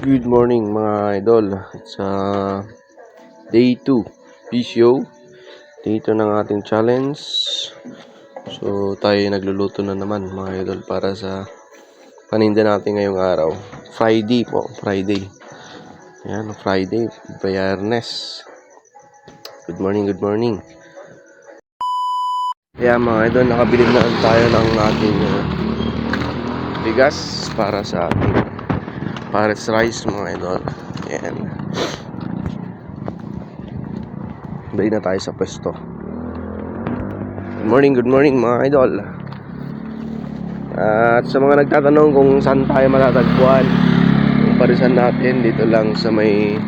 Good morning mga idol. It's uh, day 2 PCO. Dito ng ating challenge. So tayo nagluluto na naman mga idol para sa paninda natin ngayong araw. Friday po, Friday. Ayan, Friday, Bayarnes. Good morning, good morning. Kaya mga idol, nakabili na tayo ng ating uh, bigas para sa ating pares rice mga idol. Ayan. Balik na tayo sa pwesto. Good morning, good morning mga idol. At sa mga nagtatanong kung saan tayo matatagpuan, yung parisan natin dito lang sa may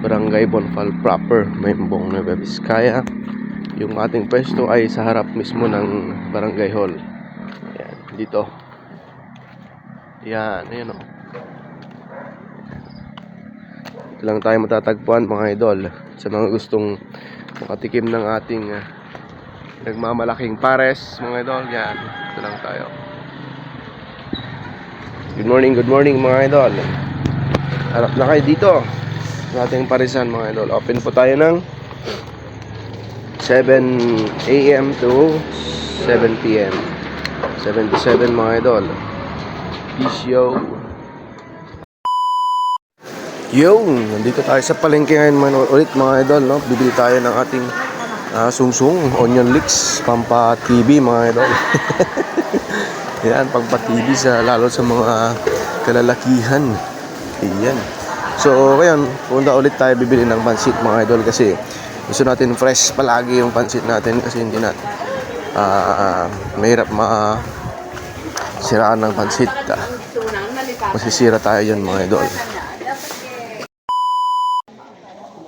Barangay Bonfal proper, may Mbong Nueva Vizcaya. Yung ating pwesto ay sa harap mismo ng Barangay Hall. Ayan, dito. Yan, ayan o. Ito lang tayo matatagpuan mga idol sa mga gustong makatikim ng ating uh, nagmamalaking pares mga idol. Yan, ito lang tayo. Good morning, good morning mga idol. Harap na kayo dito sa ating parisan mga idol. Open po tayo ng 7 a.m. to 7 p.m. 7 to 7 mga idol. Peace yo. Yo, nandito tayo sa palengke ngayon man ulit mga idol, no? Bibili tayo ng ating ah, sungsung, onion leeks, pampa TV mga idol. Yan, pampa TV sa lalo sa mga kalalakihan. Yan. So, ngayon, punta ulit tayo bibili ng pansit mga idol kasi gusto natin fresh palagi yung pansit natin kasi hindi na ah mahirap ma siraan ng pansit. Ah, masisira tayo yan mga idol.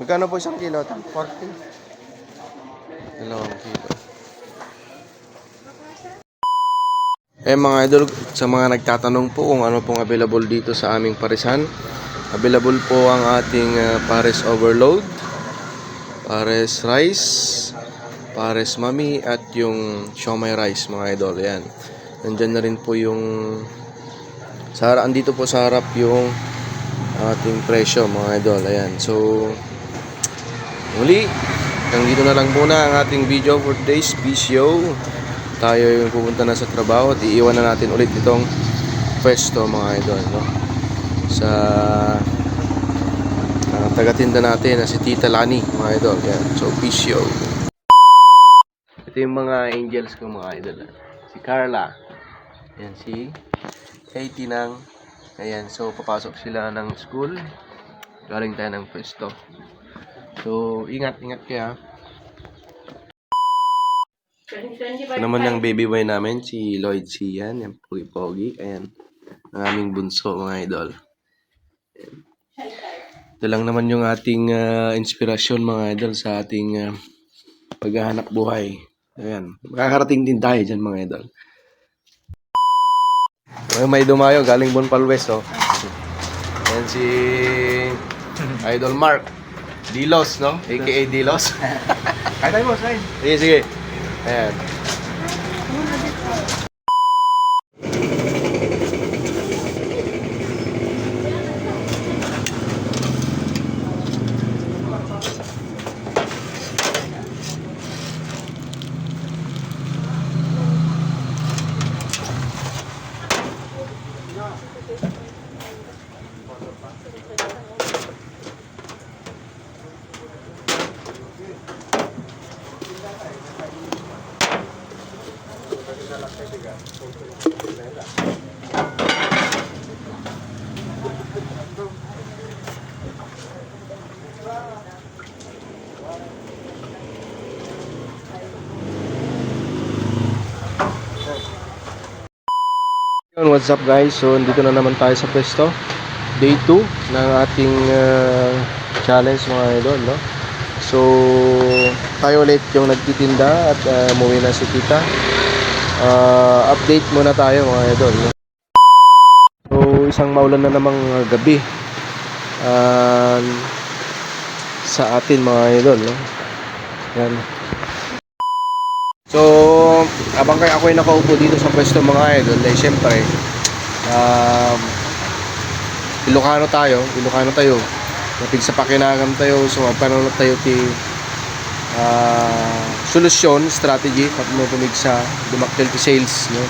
Magkano po isang kilo? 40? Dalawang kilo. Eh mga idol, sa mga nagtatanong po kung ano pong available dito sa aming parisan, available po ang ating uh, pares overload, pares rice, pares mami at yung siomay rice mga idol. Yan. Nandyan na rin po yung sa harap, andito po sa harap yung ating presyo mga idol. Ayan. So, Muli, hanggang dito na lang muna ang ating video for today's video. Tayo yung pupunta na sa trabaho at iiwan na natin ulit itong pwesto mga idol. No? Sa uh, tagatinda natin na si Tita Lani mga idol. Yan. So, video. Ito yung mga angels ko mga idol. Si Carla. Yan si Katie ng Ayan, so papasok sila ng school. Galing tayo ng pwesto. So, ingat, ingat kaya. Ito naman yung baby boy namin, si Lloyd Sian. Yan, pogi-pogi. Ayan, ang aming bunso, mga idol. Ayan. Ito lang naman yung ating ah, inspirasyon, mga idol, sa ating ah, paghahanap buhay. Ayan, makakarating din tayo dyan, mga idol. Ay, may dumayo, galing Bonpal West, oh. Ayan si Idol Mark. Dilos, no? AKA Dilos. Kaya tayo boss, sige, sige. Ayan. What's up guys? So, dito na naman tayo sa pwesto. Day 2 ng ating uh, challenge mga idol, no? So, tayo ulit yung nagtitinda at uh, umuwi na si tita. Uh, update muna tayo mga idol? So, isang maulan na namang uh, gabi uh, sa atin mga idol, no? Yan. So, abang kay ako ay nakaupo dito sa pwesto mga idol, eh syempre, um, Ilocano tayo, Ilocano tayo. Napig sa pakinagam tayo, so magpanunod tayo ti ah, solusyon, strategy, pag mo pumigsa, dumaktil ti sales, no?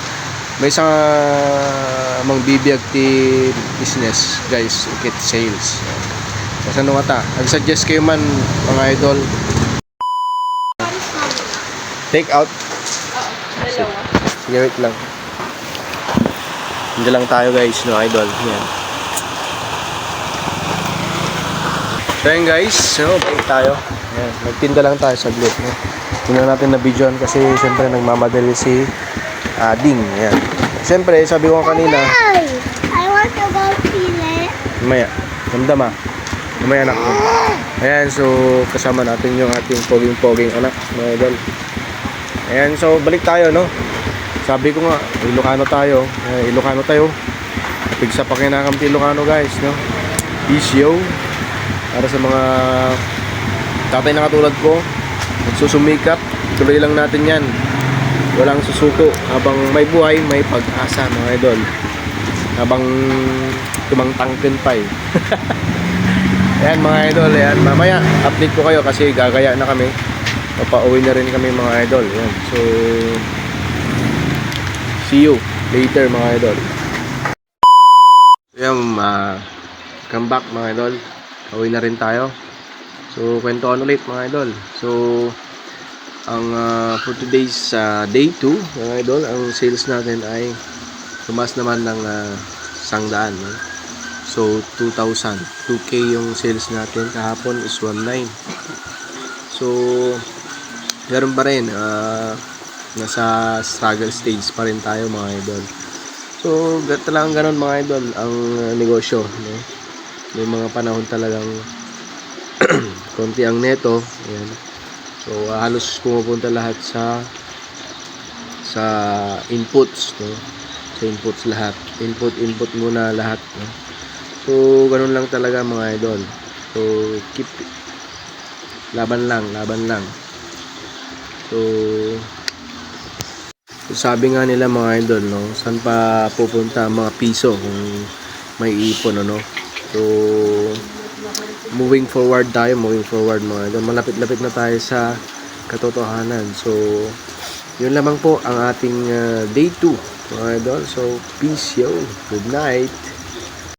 May isang uh, mang bibiyag ti business, guys, ukit sales. Kasi ano nga ta, nag-suggest kayo man, mga idol, take out. Sige, wait lang. Hindi lang tayo guys, no idol. Yan. So yan guys, no, balik tayo. Yan, nagtinda lang tayo sa glit, no. Tingnan natin na videoan kasi siyempre nagmamadali si Ading. Yan. Siyempre, sabi ko kanina! I want to go Chile. Mamaya. Damdam ah. Mamaya anak ko. Ayan, so kasama natin yung ating poging-poging anak, mga idol. Ayan, so balik tayo, no? Sabi ko nga, Ilocano tayo. Eh, Ilocano tayo. Pigsa pa kinakam Ilocano, guys, no? Isyo. Para sa mga tatay na katulad ko, nagsusumikap, tuloy lang natin yan. Walang susuko. Habang may buhay, may pag-asa, mga idol. Habang tumangtangkin pa eh. Ayan mga idol, ayan. Mamaya, update ko kayo kasi gagaya na kami. Papauwi na rin kami mga idol. Ayan. So, see you later mga idol. Ayan, uh, come back mga idol. Pauwi na rin tayo. So, kwentuhan ulit mga idol. So, ang ah, for today's ah, day 2 mga idol, ang sales natin ay tumas naman ng uh, sangdaan. No? So, 2,000. 2K yung sales natin. Kahapon is 1,900. So, meron pa rin. ah, nasa struggle stage pa rin tayo mga idol. So, gat lang ganun mga idol ang ah, negosyo. No? May mga panahon talagang konti ang neto. Ayan. So, ah, halos pumupunta lahat sa sa inputs. No? Sa inputs lahat. Input, input muna lahat. No? So, ganun lang talaga mga idol. So, keep laban lang, laban lang. So, so sabi nga nila mga idol, no, saan pa pupunta ang mga piso kung may ipon, ano? So, moving forward tayo, moving forward mga idol. Malapit-lapit na tayo sa katotohanan. So, yun lamang po ang ating uh, day 2 mga idol. So, peace yo. Good night.